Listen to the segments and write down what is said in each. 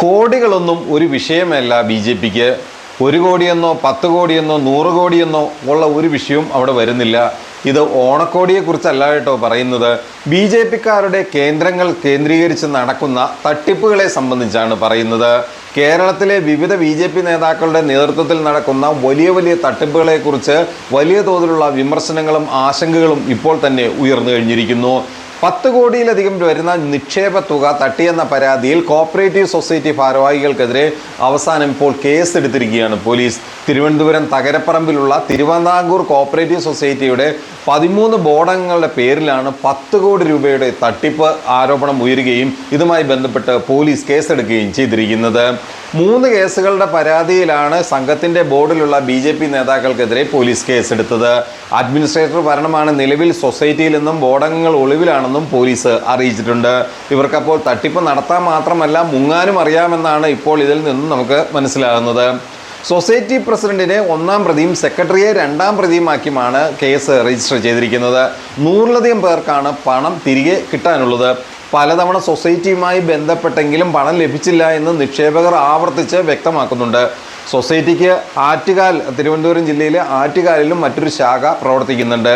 കോടികളൊന്നും ഒരു വിഷയമല്ല B J പിക്ക്. ഒരു കോടിയെന്നോ പത്ത് കോടിയെന്നോ നൂറ് കോടിയെന്നോ ഉള്ള ഒരു വിഷയവും അവിടെ വരുന്നില്ല. ഇത് ഓണക്കോടിയെക്കുറിച്ചല്ല കേട്ടോ പറയുന്നത്. ബി ജെ പിക്കാരുടെ കേന്ദ്രങ്ങൾ കേന്ദ്രീകരിച്ച് നടക്കുന്ന തട്ടിപ്പുകളെ സംബന്ധിച്ചാണ് പറയുന്നത്. കേരളത്തിലെ വിവിധ ബി ജെ പി നേതാക്കളുടെ നേതൃത്വത്തിൽ നടക്കുന്ന വലിയ വലിയ തട്ടിപ്പുകളെക്കുറിച്ച് വലിയ തോതിലുള്ള വിമർശനങ്ങളും ആശങ്കകളും ഇപ്പോൾ തന്നെ ഉയർന്നു കഴിഞ്ഞിരിക്കുന്നു. പത്ത് കോടിയിലധികം വരുന്ന നിക്ഷേപ തുക തട്ടിയെന്ന പരാതിയിൽ കോപ്പറേറ്റീവ് സൊസൈറ്റി ഭാരവാഹികൾക്കെതിരെ അവസാനം ഇപ്പോൾ കേസ് എടുത്തിരിക്കുകയാണ് പോലീസ്. തിരുവനന്തപുരം തകരപ്പറമ്പിലുള്ള തിരുവിതാംകൂർ കോപ്പറേറ്റീവ് സൊസൈറ്റിയുടെ പതിമൂന്ന് ബോർഡങ്ങളുടെ പേരിലാണ് പത്ത് കോടി രൂപയുടെ തട്ടിപ്പ് ആരോപണം ഉയരുകയും ഇതുമായി ബന്ധപ്പെട്ട് പോലീസ് കേസെടുക്കുകയും ചെയ്തിരിക്കുന്നത്. മൂന്ന് കേസുകളുടെ പരാതിയിലാണ് സംഘത്തിന്റെ ബോർഡിലുള്ള ബി ജെ പി നേതാക്കൾക്കെതിരെ പോലീസ് കേസെടുത്തത്. അഡ്മിനിസ്ട്രേറ്റർ ഭരണമാണ് നിലവിൽ സൊസൈറ്റിയിൽ നിന്നും ബോർഡങ്ങൾ ഒളിവിലാണെന്നും പോലീസ് അറിയിച്ചിട്ടുണ്ട്. ഇവർക്കപ്പോൾ തട്ടിപ്പ് നടത്താൻ മാത്രമല്ല മുങ്ങാനും അറിയാമെന്നാണ് ഇപ്പോൾ ഇതിൽ നിന്നും നമുക്ക് മനസ്സിലാകുന്നത്. സൊസൈറ്റി പ്രസിഡന്റിനെ ഒന്നാം പ്രതിയും സെക്രട്ടറിയെ രണ്ടാം പ്രതിയുമാക്കിയുമാണ് കേസ് രജിസ്റ്റർ ചെയ്തിരിക്കുന്നത്. നൂറിലധികം പേർക്കാണ് പണം തിരികെ കിട്ടാനുള്ളത്. പലതവണ സൊസൈറ്റിയുമായി ബന്ധപ്പെട്ടെങ്കിലും പണം ലഭിച്ചില്ല എന്ന് നിക്ഷേപകർ ആവർത്തിച്ച് വ്യക്തമാക്കുന്നുണ്ട്. സൊസൈറ്റിക്ക് ആറ്റുകാൽ തിരുവനന്തപുരം ജില്ലയിലെ ആറ്റുകാലിലും മറ്റൊരു ശാഖ പ്രവർത്തിക്കുന്നുണ്ട്.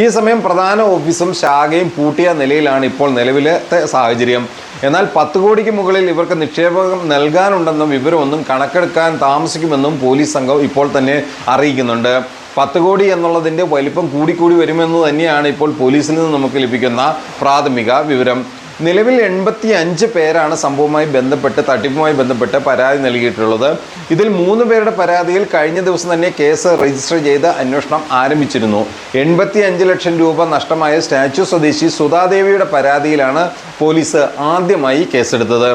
ഈ സമയം പ്രധാന ഓഫീസും ശാഖയും പൂട്ടിയ നിലയിലാണ് ഇപ്പോൾ നിലവിലത്തെ സാഹചര്യം. എന്നാൽ പത്ത് കോടിക്ക് മുകളിൽ ഇവർക്ക് നിക്ഷേപകം നൽകാനുണ്ടെന്നും വിവരമൊന്നും കണക്കെടുക്കാൻ താമസിക്കുമെന്നും പോലീസ് സംഘം ഇപ്പോൾ തന്നെ അറിയിക്കുന്നുണ്ട്. പത്ത് കോടി എന്നുള്ളതിന്റെ വലിപ്പം കൂടിക്കൂടി വരുമെന്ന് തന്നെയാണ് ഇപ്പോൾ പോലീസിൽ നിന്ന് നമുക്ക് ലഭിക്കുന്ന പ്രാഥമിക വിവരം. നിലവിൽ എൺപത്തി അഞ്ച് പേരാണ് സംഭവവുമായി ബന്ധപ്പെട്ട് തട്ടിപ്പുമായി ബന്ധപ്പെട്ട് പരാതി നൽകിയിട്ടുള്ളത്. ഇതിൽ മൂന്ന് പേരുടെ പരാതിയിൽ കഴിഞ്ഞ ദിവസം തന്നെ കേസ് രജിസ്റ്റർ ചെയ്ത് അന്വേഷണം ആരംഭിച്ചിരുന്നു. എൺപത്തി അഞ്ച് ലക്ഷം രൂപ നഷ്ടമായ സ്റ്റാച്യു സ്വദേശി സുധാദേവിയുടെ പരാതിയിലാണ് പോലീസ് ആദ്യമായി കേസെടുത്തത്.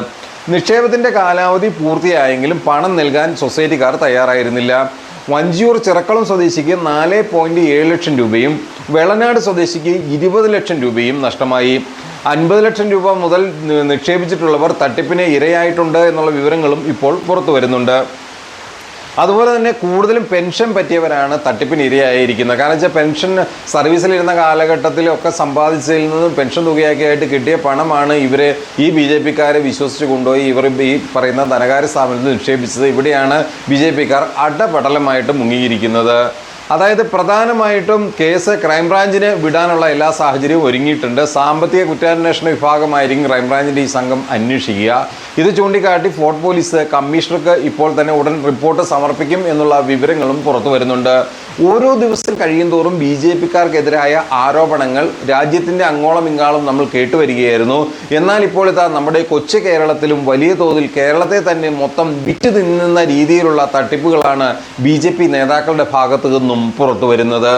നിക്ഷേപത്തിന്റെ കാലാവധി പൂർത്തിയായെങ്കിലും പണം നൽകാൻ സൊസൈറ്റിക്കാർ തയ്യാറായിരുന്നില്ല. വഞ്ചിയൂർ ചിറക്കളം സ്വദേശിക്ക് നാല് പോയിന്റ് ഏഴ് ലക്ഷം രൂപയും വെളനാട് സ്വദേശിക്ക് ഇരുപത് ലക്ഷം രൂപയും നഷ്ടമായി. അൻപത് ലക്ഷം രൂപ മുതൽ നിക്ഷേപിച്ചിട്ടുള്ളവർ തട്ടിപ്പിന് ഇരയായിട്ടുണ്ട് എന്നുള്ള വിവരങ്ങളും ഇപ്പോൾ പുറത്തു വരുന്നുണ്ട് അതുപോലെ തന്നെ കൂടുതലും പെൻഷൻ പറ്റിയവരാണ് തട്ടിപ്പിന് ഇരയായിരിക്കുന്നത്. കാരണം വെച്ചാൽ പെൻഷൻ സർവീസിലിരുന്ന കാലഘട്ടത്തിലൊക്കെ സമ്പാദിച്ചതിൽ നിന്നും പെൻഷൻ തുകയാക്കിയായിട്ട് കിട്ടിയ പണമാണ് ഇവരെ ഈ ബി ജെ പിക്കാരെ വിശ്വസിച്ച് കൊണ്ടുപോയി ഇവർ ഈ പറയുന്ന ധനകാര്യ സ്ഥാപനത്തിൽ നിക്ഷേപിച്ചത്. ഇവിടെയാണ് ബി ജെ പിക്കാർ അടപടലമായിട്ട് മുങ്ങിയിരിക്കുന്നത്. അതായത് പ്രധാനമായിട്ടും കേസ് ക്രൈംബ്രാഞ്ചിന് വിടാനുള്ള എല്ലാ സാഹചര്യവും ഒരുങ്ങിയിട്ടുണ്ട്. സാമ്പത്തിക കുറ്റാന്വേഷണ വിഭാഗമായിരിക്കും ക്രൈംബ്രാഞ്ചിന്റെ ഈ സംഘം അന്വേഷിക്കുക. ഇത് ചൂണ്ടിക്കാട്ടി ഫോർട്ട് പോലീസ് കമ്മീഷണർക്ക് ഇപ്പോൾ തന്നെ ഉടൻ റിപ്പോർട്ട് സമർപ്പിക്കും എന്നുള്ള വിവരങ്ങളും പുറത്തു വരുന്നുണ്ട്. ഓരോ ദിവസം കഴിയും തോറും ബി ജെ പിക്കാർക്കെതിരായ ആരോപണങ്ങൾ രാജ്യത്തിന്റെ അങ്ങോളം ഇങ്ങാളം നമ്മൾ കേട്ടുവരികയായിരുന്നു. എന്നാൽ ഇപ്പോൾ ഇതാ നമ്മുടെ കൊച്ചു കേരളത്തിലും വലിയ തോതിൽ കേരളത്തെ തന്നെ മൊത്തം വിറ്റ് തിന്നുന്ന രീതിയിലുള്ള തട്ടിപ്പുകളാണ് ബി നേതാക്കളുടെ ഭാഗത്തു നിന്നും പുറത്തു വരുന്നത്